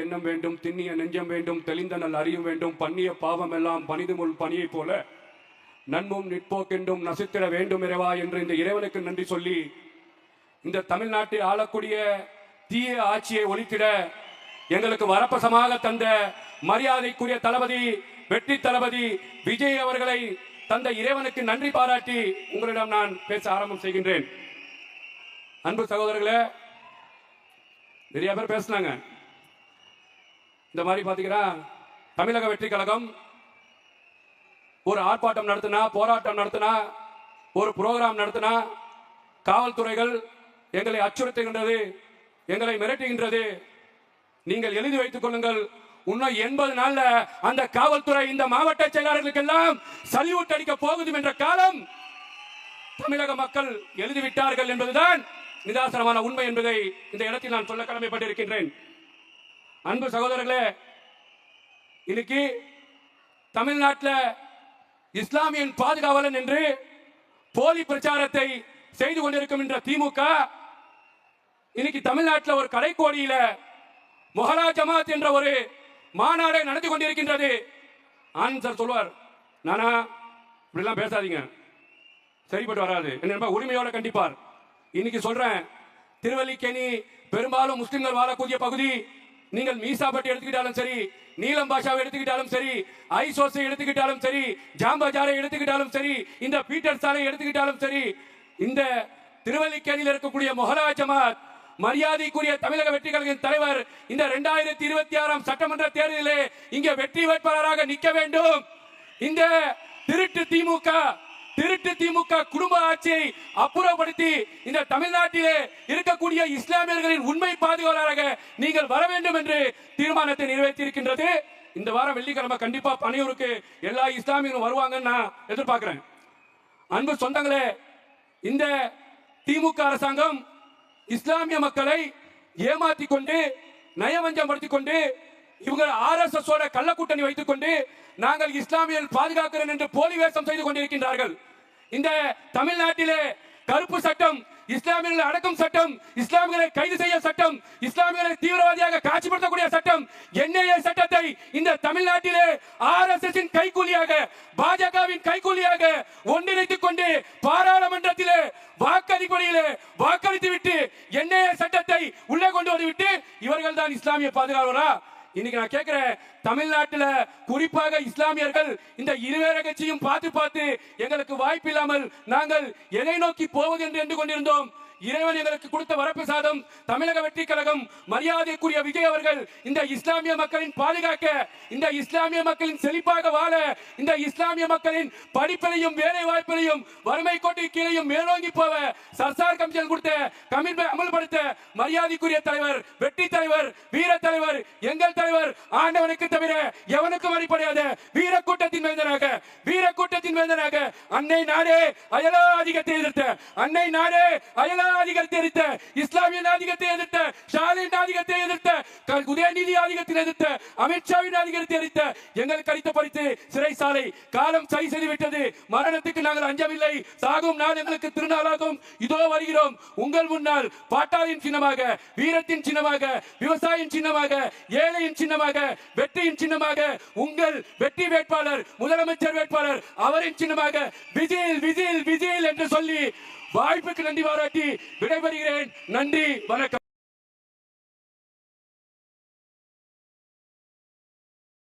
எண்ணம் வேண்டும் திண்ணிய நெஞ்சம் வேண்டும் தெளிந்த நல் அறியும் வேண்டும் பண்ணிய பாவம் எல்லாம் பனிது முள் பனியைப் போல நன்மும் நிற்போக்கென்றும் நசித்திட வேண்டும் இறைவா என்று இந்த இறைவனுக்கு நன்றி சொல்லி இந்த தமிழ்நாட்டை ஆளக்கூடிய தீய ஆட்சியை ஒழித்திட எங்களுக்கு வரப்பசமாக தந்த மரியாதைக்குரிய தளபதி வெற்றி தளபதி விஜய் அவர்களை தந்த இறைவனுக்கு நன்றி பாராட்டி உங்களிடம் நான் பேச ஆரம்பம் செய்கின்றேன். அன்பு சகோதரர்களே நிறைய பேர் பேசினாங்க. இந்த மாதிரி பாத்தீங்கன்னா தமிழக வெற்றி கழகம் ஒரு ஆர்ப்பாட்டம் நடத்தினா போராட்டம் நடத்தினா ஒரு புரோகிராம் நடத்தினா காவல்துறைகள் எங்களை அச்சுறுத்துகின்றது எங்களை மிரட்டுகின்றது. நீங்கள் எழுதி வைத்துக் கொள்ளுங்கள். இன்னும் எண்பது நாள்ல அந்த காவல்துறை இந்த மாவட்ட செயலாளர்களுக்கெல்லாம் சல்யூட் அடிக்க போகுது என்ற காலம் தமிழக மக்கள் எழுதிவிட்டார்கள் என்பதுதான் நிதாசனமான உண்மை என்பதை இந்த இடத்தில் நான் சொல்ல கடமைப்பட்டிருக்கின்றேன். அன்பு சகோதரர்களே இன்னைக்கு தமிழ்நாட்டில் இஸ்லாமியன் பாதுகாவலன் என்று போலி பிரச்சாரத்தை செய்து கொண்டிருக்கும் என்ற திமுக இன்னைக்கு தமிழ்நாட்டில் ஒரு கடைக்கோடியில மொஹலா ஜமாத் என்ற ஒரு மாநாடை நடத்தி கொண்டிருக்கின்றது. ஆனந்த் சார் சொல்வார் நானா இப்படிலாம் பேசாதீங்க. சரிப்பட்டு வராது. என்ன உரிமையோட கண்டிப்பார். இன்னைக்கு சொல்றேன் திருவல்லிக்கேணி பெரும்பாலும் முஸ்லிம்கள் வாழக்கூடிய பகுதி நீங்கள் மீசாப்பட்டி எடுத்துக்கிட்டாலும் சரி நீலம் பாஷாவை எடுத்துக்கிட்டாலும் சரி ஐசோஸை எடுத்துக்கிட்டாலும் சரி ஜாம்பஜாரை எடுத்துக்கிட்டாலும் சரி இந்த பீட்டர் சாலை எடுத்துக்கிட்டாலும் சரி இந்த திருவல்லிக்கேணியில் இருக்கக்கூடிய மொஹலா ஜமாத் மரியாதைக்குரிய தமிழக வெற்றி கழகின் தலைவர் இந்த இரண்டாயிரத்தி இருபத்தி ஆறாம் சட்டமன்ற தேர்தலிலே இங்கே வெற்றி வேட்பாளராக நிற்க வேண்டும். இந்த திருட்டு திமுக திருட்டு திமுக குடும்ப ஆட்சியை அப்புறப்படுத்தி இந்த தமிழ்நாட்டிலே இருக்கக்கூடிய இஸ்லாமியர்களின் உண்மை பாதுகாவலராக நீங்கள் வர வேண்டும் என்று தீர்மானத்தை நிறைவேற்றியிருக்கின்றது. இந்த வாரம் வெள்ளிக்கிழமை கண்டிப்பா பனையூருக்கு எல்லா இஸ்லாமியர்களும் வருவாங்கன்னு நான் எதிர்பார்க்கிறேன். அன்பு சொந்தங்களே இந்த திமுக அரசாங்கம் இஸ்லாமிய மக்களை ஏமாத்தி கொண்டு நயவஞ்சப்படுத்திக் கொண்டு இவங்க ஆர் எஸ் எஸ் கள்ளக்கூட்டணி வைத்துக் கொண்டு நாங்கள் இஸ்லாமியர்கள் பாதுகாக்கிறோம் என்று போலி வேஷம் செய்து கொண்டிருக்கின்றார்கள். இந்த தமிழ்நாட்டிலே கருப்பு சட்டம் இஸ்லாமியர்களை அடக்கும் சட்டம் இஸ்லாமியர்களை கைது செய்ய சட்டம் இஸ்லாமியர்களை தீவிரவாதியாக காட்சிப்படுத்தக்கூடிய சட்டம் என்ஐஏ சட்டத்தை இந்த தமிழ்நாட்டிலே ஆர் எஸ் எஸ் கைக்கூலியாக பாஜகவின் கைக்கூலியாக ஒன்றிணைத்துக் கொண்டு பாராளுமன்றத்திலே வாக்களிப்படியிலே வாக்களித்து விட்டு என்ஐஏ சட்டத்தை உள்ளே கொண்டு வந்துவிட்டு இவர்கள் தான் இஸ்லாமிய பாதுகாவலரா? இன்னைக்கு நான் கேட்கிறேன் தமிழ்நாட்டில் குறிப்பாக இஸ்லாமியர்கள் இந்த இருவேற கட்சியும் பார்த்து பார்த்து எங்களுக்கு வாய்ப்பு இல்லாமல் நாங்கள் எதை நோக்கி போவது என்று என்று கொண்டிருந்தோம். இறைவன் எங்களுக்கு கொடுத்த வரப்பிரசாதம் தமிழக வெற்றி கழகம் மரியாதைக்குரிய விஜய் அவர்கள் இந்த இஸ்லாமிய மக்களின் பாதுகாக்க இந்த இஸ்லாமிய மக்களின் செழிப்பாக வாழ இந்த இஸ்லாமிய மக்களின் படிப்பிலையும் வேலை வாய்ப்பிலையும் வறுமை கோட்டை கீழையும் மேலோங்கி போவ சர்சா கமிஷன் கொடுத்த கமிட்மெண்ட் அமல்படுத்த மரியாதைக்குரிய தலைவர் வெற்றி தலைவர் வீர தலைவர் எங்கள் தலைவர் ஆண்டவனுக்கு தவிர எவனுக்கும் அடிப்படையாத வீர கூட்டத்தின் வேந்தனாக வீர கூட்டத்தின் வேந்தனாக அன்னை நாடே அயலா அதிகத்தை எதிர்த்த அன்னை நாடே அயலா அதிகத்தை எதிர்த்த இஸ்லாமிய ஆதிக்கத்தை எதிர்த்த ஸ்டாலின் ஆதிக்கத்தை எதிர்த்த உதயநிதி ஆதிக்கத்தை எதிர்த்த அமித்ஷாவின் ஆதிக்கத்தை எதிர்த்த எங்களுக்கு அளித்த பரிசு சிறைசாலை காலம் சரி செய்து விட்டது. மரணத்துக்கு நாங்கள் அஞ்சவில்லை. சாகும் நாள் எங்களுக்கு திருநாளாகும். இதோ வருகிறது. வருகிறோம் உங்கள் முன்னால் பாட்டாளியின் சின்னமாக வீரத்தின் சின்னமாக விவசாயின் சின்னமாக ஏழையின் சின்னமாக வெற்றியின் சின்னமாக உங்கள் வெற்றி வேட்பாளர் முதலமைச்சர் வேட்பாளர் அவரின் சின்னமாக விஜயில் விஜயில் விஜயில் என்று சொல்லி வாய்ப்புக்கு நன்றி பாராட்டி விடைபெறுகிறேன். நன்றி வணக்கம்.